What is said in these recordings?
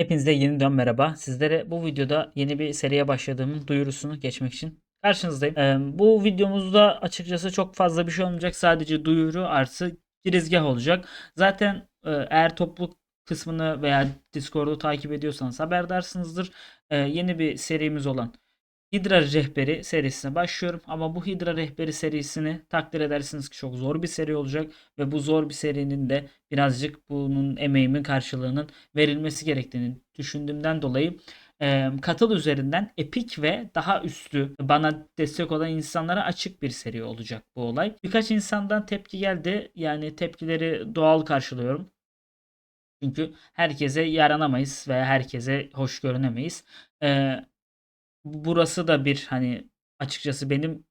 Hepinize yeniden merhaba. Sizlere bu videoda yeni bir seriye başladığımın duyurusunu geçmek için karşınızdayım. Ee, bu videomuzda açıkçası çok fazla bir şey olmayacak. Sadece duyuru artı girizgah olacak. Zaten eğer topluluk kısmını veya Discord'u takip ediyorsanız haberdarsınızdır. Ee, yeni bir serimiz olan Hidra Rehberi serisine başlıyorum. Ama bu Hidra Rehberi serisini takdir edersiniz ki çok zor bir seri olacak. Ve bu zor bir serinin de birazcık bunun emeğimin karşılığının verilmesi gerektiğini düşündüğümden dolayı katıl üzerinden epik ve daha üstü bana destek olan insanlara açık bir seri olacak bu olay. Birkaç insandan tepki geldi. Yani tepkileri doğal karşılıyorum. Çünkü herkese yaranamayız veya herkese hoş görünemeyiz. Ee, burası da bir hani açıkçası benim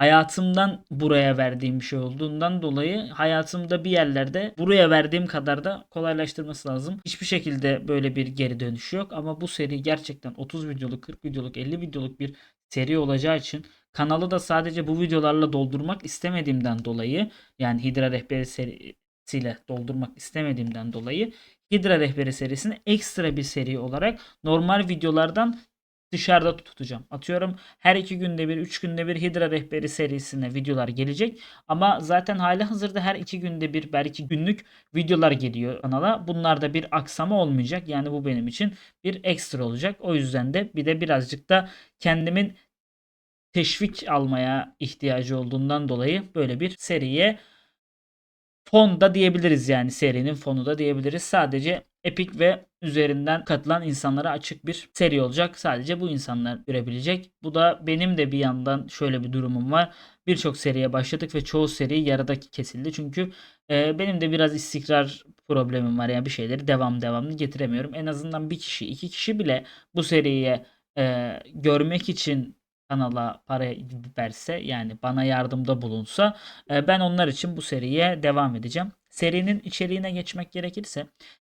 hayatımdan buraya verdiğim bir şey olduğundan dolayı hayatımda bir yerlerde buraya verdiğim kadar da kolaylaştırması lazım. Hiçbir şekilde böyle bir geri dönüş yok ama bu seri gerçekten 30 videoluk, 40 videoluk, 50 videoluk bir seri olacağı için kanalı da sadece bu videolarla doldurmak istemediğimden dolayı yani Hidra Rehberi serisiyle doldurmak istemediğimden dolayı Hidra Rehberi serisini ekstra bir seri olarak normal videolardan dışarıda tutacağım. Atıyorum her iki günde bir, üç günde bir Hidra Rehberi serisine videolar gelecek. Ama zaten hala hazırda her iki günde bir belki günlük videolar geliyor kanala. Bunlarda bir aksama olmayacak. Yani bu benim için bir ekstra olacak. O yüzden de bir de birazcık da kendimin teşvik almaya ihtiyacı olduğundan dolayı böyle bir seriye fon da diyebiliriz yani serinin fonu da diyebiliriz. Sadece Epic ve üzerinden katılan insanlara açık bir seri olacak. Sadece bu insanlar görebilecek. Bu da benim de bir yandan şöyle bir durumum var. Birçok seriye başladık ve çoğu seri yarıda kesildi. Çünkü e, benim de biraz istikrar problemim var. Yani bir şeyleri devam devamlı getiremiyorum. En azından bir kişi, iki kişi bile bu seriye e, görmek için kanala para verse yani bana yardımda bulunsa e, ben onlar için bu seriye devam edeceğim. Serinin içeriğine geçmek gerekirse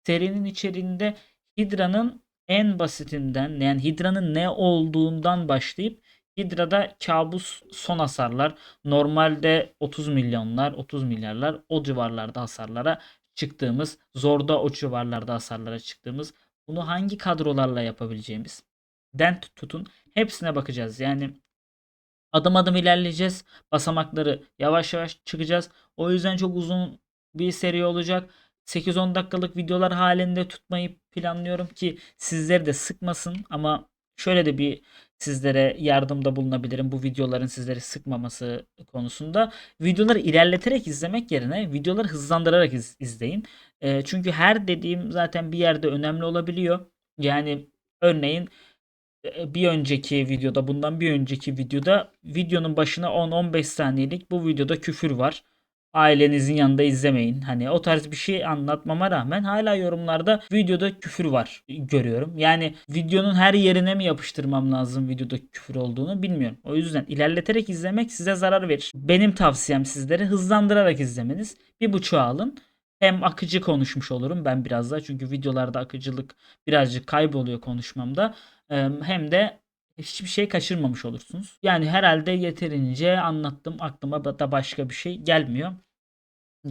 serinin içeriğinde Hidra'nın en basitinden yani Hidra'nın ne olduğundan başlayıp Hidra'da kabus son hasarlar normalde 30 milyonlar 30 milyarlar o civarlarda hasarlara çıktığımız zorda o civarlarda hasarlara çıktığımız bunu hangi kadrolarla yapabileceğimiz dent tutun hepsine bakacağız. Yani adım adım ilerleyeceğiz. Basamakları yavaş yavaş çıkacağız. O yüzden çok uzun bir seri olacak. 8-10 dakikalık videolar halinde tutmayı planlıyorum ki sizleri de sıkmasın ama şöyle de bir sizlere yardımda bulunabilirim bu videoların sizleri sıkmaması konusunda. Videoları ilerleterek izlemek yerine videoları hızlandırarak iz- izleyin. E, çünkü her dediğim zaten bir yerde önemli olabiliyor. Yani örneğin e, bir önceki videoda bundan bir önceki videoda videonun başına 10-15 saniyelik bu videoda küfür var ailenizin yanında izlemeyin. Hani o tarz bir şey anlatmama rağmen hala yorumlarda videoda küfür var görüyorum. Yani videonun her yerine mi yapıştırmam lazım videoda küfür olduğunu bilmiyorum. O yüzden ilerleterek izlemek size zarar verir. Benim tavsiyem sizlere hızlandırarak izlemeniz. Bir buçuğa alın. Hem akıcı konuşmuş olurum ben biraz daha çünkü videolarda akıcılık birazcık kayboluyor konuşmamda. Hem de hiçbir şey kaçırmamış olursunuz. Yani herhalde yeterince anlattım. Aklıma da başka bir şey gelmiyor.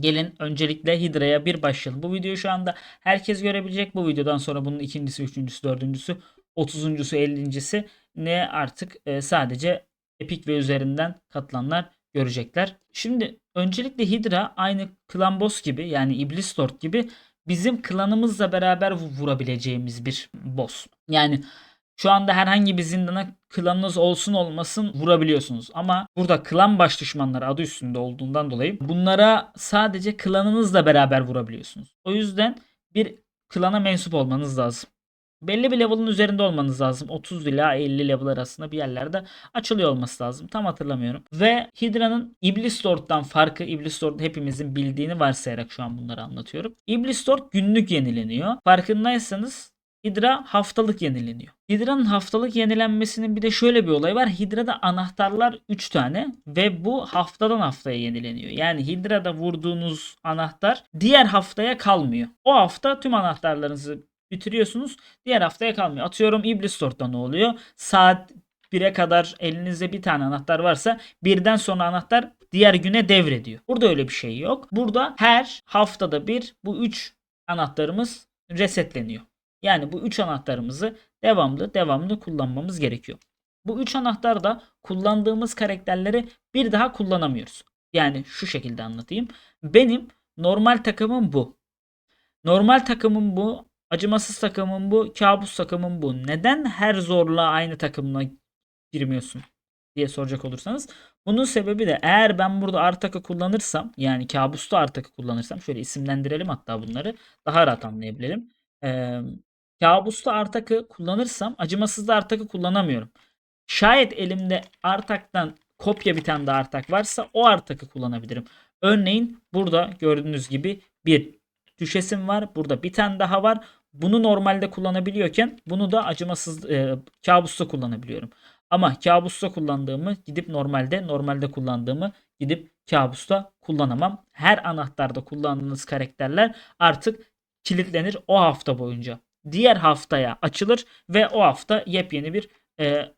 Gelin öncelikle Hidra'ya bir başlayalım. Bu videoyu şu anda herkes görebilecek. Bu videodan sonra bunun ikincisi, üçüncüsü, dördüncüsü, otuzuncusu, ellincisi ne artık e, sadece Epic ve üzerinden katılanlar görecekler. Şimdi öncelikle Hydra aynı klan boss gibi yani Iblis Lord gibi bizim klanımızla beraber vurabileceğimiz bir boss. Yani şu anda herhangi bir zindana klanınız olsun olmasın vurabiliyorsunuz. Ama burada klan baş düşmanları adı üstünde olduğundan dolayı bunlara sadece klanınızla beraber vurabiliyorsunuz. O yüzden bir klana mensup olmanız lazım. Belli bir level'ın üzerinde olmanız lazım. 30 ila 50 level arasında bir yerlerde açılıyor olması lazım. Tam hatırlamıyorum. Ve Hydra'nın Iblis Lord'dan farkı Iblis Lord hepimizin bildiğini varsayarak şu an bunları anlatıyorum. Iblis Lord günlük yenileniyor. Farkındaysanız Hidra haftalık yenileniyor. Hidra'nın haftalık yenilenmesinin bir de şöyle bir olay var. Hidra'da anahtarlar 3 tane ve bu haftadan haftaya yenileniyor. Yani Hidra'da vurduğunuz anahtar diğer haftaya kalmıyor. O hafta tüm anahtarlarınızı bitiriyorsunuz. Diğer haftaya kalmıyor. Atıyorum Iblis Store'da ne oluyor? Saat 1'e kadar elinizde bir tane anahtar varsa birden sonra anahtar diğer güne devrediyor. Burada öyle bir şey yok. Burada her haftada bir bu 3 anahtarımız resetleniyor. Yani bu 3 anahtarımızı devamlı devamlı kullanmamız gerekiyor. Bu 3 anahtarda kullandığımız karakterleri bir daha kullanamıyoruz. Yani şu şekilde anlatayım. Benim normal takımım bu. Normal takımım bu. Acımasız takımım bu. Kabus takımım bu. Neden her zorla aynı takımla girmiyorsun diye soracak olursanız. Bunun sebebi de eğer ben burada Artak'ı kullanırsam yani kabusta Artak'ı kullanırsam şöyle isimlendirelim hatta bunları daha rahat anlayabilelim. Ee, kabusta Artak'ı kullanırsam acımasızda Artak'ı kullanamıyorum. Şayet elimde Artak'tan kopya bir tane Artak varsa o Artak'ı kullanabilirim. Örneğin burada gördüğünüz gibi bir düşesim var. Burada bir tane daha var. Bunu normalde kullanabiliyorken bunu da acımasız e, kabusta kullanabiliyorum. Ama kabusta kullandığımı gidip normalde normalde kullandığımı gidip kabusta kullanamam. Her anahtarda kullandığınız karakterler artık kilitlenir o hafta boyunca. Diğer haftaya açılır ve o hafta yepyeni bir e,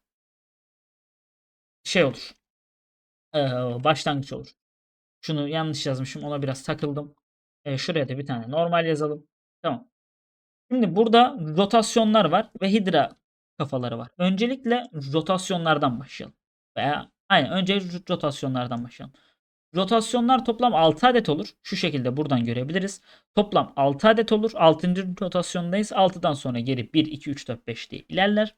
şey olur. E, başlangıç olur. Şunu yanlış yazmışım. Ona biraz takıldım. E, şuraya da bir tane normal yazalım. Tamam. Şimdi burada rotasyonlar var ve hidra kafaları var. Öncelikle rotasyonlardan başlayalım. Veya aynen önce rotasyonlardan başlayalım. Rotasyonlar toplam 6 adet olur. Şu şekilde buradan görebiliriz. Toplam 6 adet olur. 6. rotasyondayız. 6'dan sonra geri 1, 2, 3, 4, 5 diye ilerler.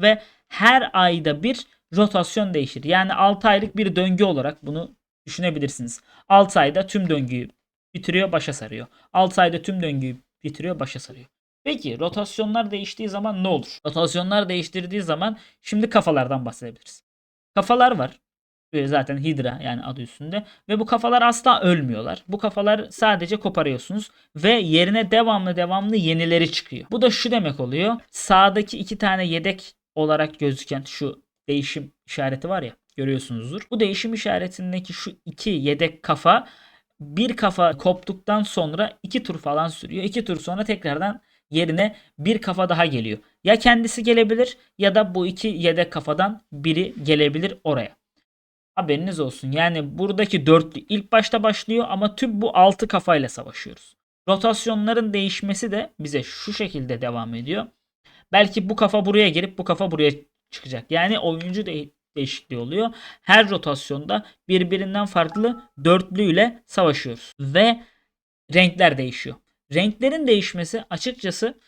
Ve her ayda bir rotasyon değişir. Yani 6 aylık bir döngü olarak bunu düşünebilirsiniz. 6 ayda tüm döngüyü bitiriyor, başa sarıyor. 6 ayda tüm döngüyü bitiriyor, başa sarıyor. Peki rotasyonlar değiştiği zaman ne olur? Rotasyonlar değiştirdiği zaman şimdi kafalardan bahsedebiliriz. Kafalar var. Zaten Hydra yani adı üstünde. Ve bu kafalar asla ölmüyorlar. Bu kafalar sadece koparıyorsunuz. Ve yerine devamlı devamlı yenileri çıkıyor. Bu da şu demek oluyor. Sağdaki iki tane yedek olarak gözüken şu değişim işareti var ya görüyorsunuzdur. Bu değişim işaretindeki şu iki yedek kafa bir kafa koptuktan sonra iki tur falan sürüyor. İki tur sonra tekrardan yerine bir kafa daha geliyor. Ya kendisi gelebilir ya da bu iki yedek kafadan biri gelebilir oraya. Haberiniz olsun. Yani buradaki dörtlü ilk başta başlıyor ama tüm bu altı kafayla savaşıyoruz. Rotasyonların değişmesi de bize şu şekilde devam ediyor. Belki bu kafa buraya girip bu kafa buraya çıkacak. Yani oyuncu de değişikliği oluyor. Her rotasyonda birbirinden farklı dörtlüyle savaşıyoruz. Ve renkler değişiyor. Renklerin değişmesi açıkçası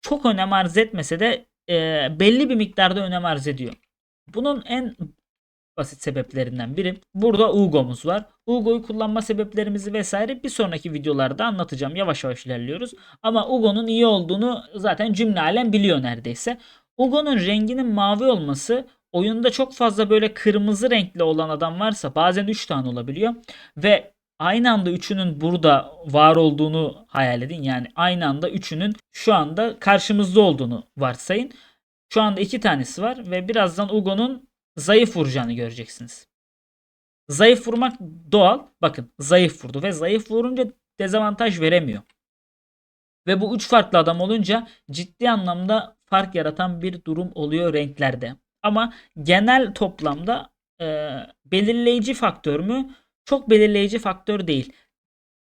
çok önem arz etmese de e, belli bir miktarda önem arz ediyor. Bunun en basit sebeplerinden biri. Burada Ugo'muz var. Ugo'yu kullanma sebeplerimizi vesaire bir sonraki videolarda anlatacağım. Yavaş yavaş ilerliyoruz. Ama Ugo'nun iyi olduğunu zaten cümle alem biliyor neredeyse. Ugo'nun renginin mavi olması oyunda çok fazla böyle kırmızı renkli olan adam varsa bazen 3 tane olabiliyor. Ve aynı anda üçünün burada var olduğunu hayal edin. Yani aynı anda üçünün şu anda karşımızda olduğunu varsayın. Şu anda iki tanesi var ve birazdan Ugo'nun zayıf vuracağını göreceksiniz. Zayıf vurmak doğal. Bakın zayıf vurdu ve zayıf vurunca dezavantaj veremiyor. Ve bu üç farklı adam olunca ciddi anlamda fark yaratan bir durum oluyor renklerde. Ama genel toplamda e, belirleyici faktör mü? Çok belirleyici faktör değil.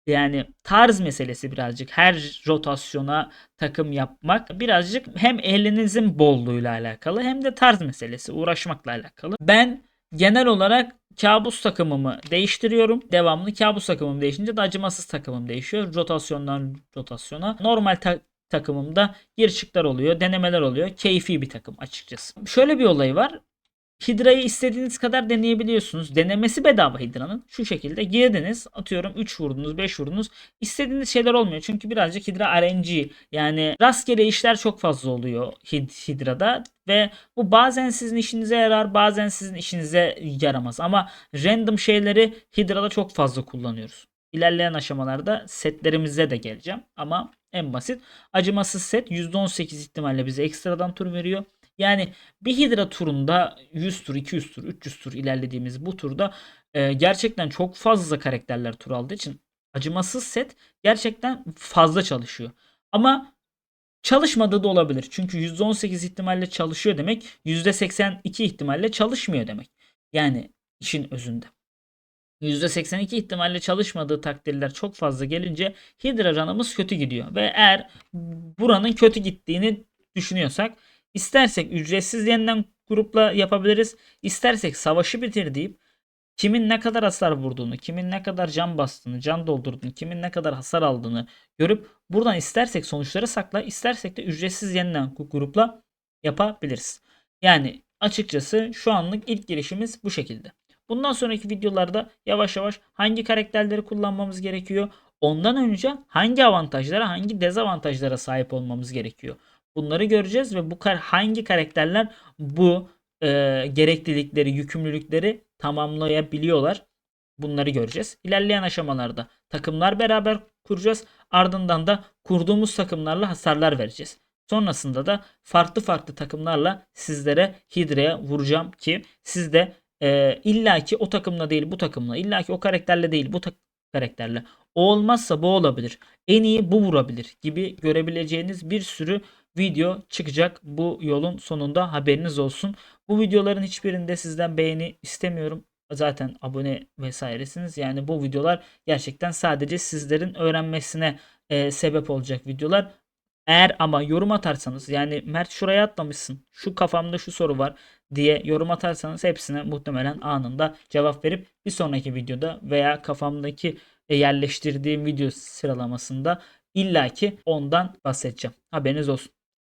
Yani tarz meselesi birazcık. Her rotasyona takım yapmak birazcık hem elinizin bolluğuyla alakalı hem de tarz meselesi uğraşmakla alakalı. Ben genel olarak kabus takımımı değiştiriyorum. Devamlı kabus takımım değişince de acımasız takımım değişiyor. Rotasyondan rotasyona. Normal ta- takımımda gir çıklar oluyor, denemeler oluyor. Keyfi bir takım açıkçası. Şöyle bir olay var. Hydra'yı istediğiniz kadar deneyebiliyorsunuz. Denemesi bedava Hydra'nın. Şu şekilde girdiniz. Atıyorum 3 vurdunuz, 5 vurdunuz. İstediğiniz şeyler olmuyor. Çünkü birazcık Hydra RNG. Yani rastgele işler çok fazla oluyor Hydra'da. Ve bu bazen sizin işinize yarar, bazen sizin işinize yaramaz. Ama random şeyleri Hydra'da çok fazla kullanıyoruz. İlerleyen aşamalarda setlerimize de geleceğim. Ama en basit acımasız set %18 ihtimalle bize ekstradan tur veriyor. Yani bir Hydra turunda 100 tur, 200 tur, 300 tur ilerlediğimiz bu turda e, gerçekten çok fazla karakterler tur aldığı için acımasız set gerçekten fazla çalışıyor. Ama çalışmadığı da olabilir. Çünkü %18 ihtimalle çalışıyor demek %82 ihtimalle çalışmıyor demek. Yani işin özünde. %82 ihtimalle çalışmadığı takdirler çok fazla gelince Hidra ranımız kötü gidiyor. Ve eğer buranın kötü gittiğini düşünüyorsak istersek ücretsiz yeniden grupla yapabiliriz. İstersek savaşı bitir deyip kimin ne kadar hasar vurduğunu, kimin ne kadar can bastığını, can doldurduğunu, kimin ne kadar hasar aldığını görüp buradan istersek sonuçları sakla, istersek de ücretsiz yeniden grupla yapabiliriz. Yani açıkçası şu anlık ilk girişimiz bu şekilde. Bundan sonraki videolarda yavaş yavaş hangi karakterleri kullanmamız gerekiyor? Ondan önce hangi avantajlara, hangi dezavantajlara sahip olmamız gerekiyor? Bunları göreceğiz ve bu kar hangi karakterler bu e, gereklilikleri, yükümlülükleri tamamlayabiliyorlar. Bunları göreceğiz. İlerleyen aşamalarda takımlar beraber kuracağız. Ardından da kurduğumuz takımlarla hasarlar vereceğiz. Sonrasında da farklı farklı takımlarla sizlere Hidra'ya vuracağım ki siz de e, illaki o takımla değil bu takımla, illaki o karakterle değil bu karakterle. O olmazsa bu olabilir. En iyi bu vurabilir gibi görebileceğiniz bir sürü video çıkacak bu yolun sonunda haberiniz olsun. Bu videoların hiçbirinde sizden beğeni istemiyorum. Zaten abone vesairesiniz. Yani bu videolar gerçekten sadece sizlerin öğrenmesine e, sebep olacak videolar. Eğer ama yorum atarsanız yani Mert şuraya atlamışsın. Şu kafamda şu soru var diye yorum atarsanız hepsine muhtemelen anında cevap verip bir sonraki videoda veya kafamdaki e, yerleştirdiğim video sıralamasında illaki ondan bahsedeceğim. Haberiniz olsun.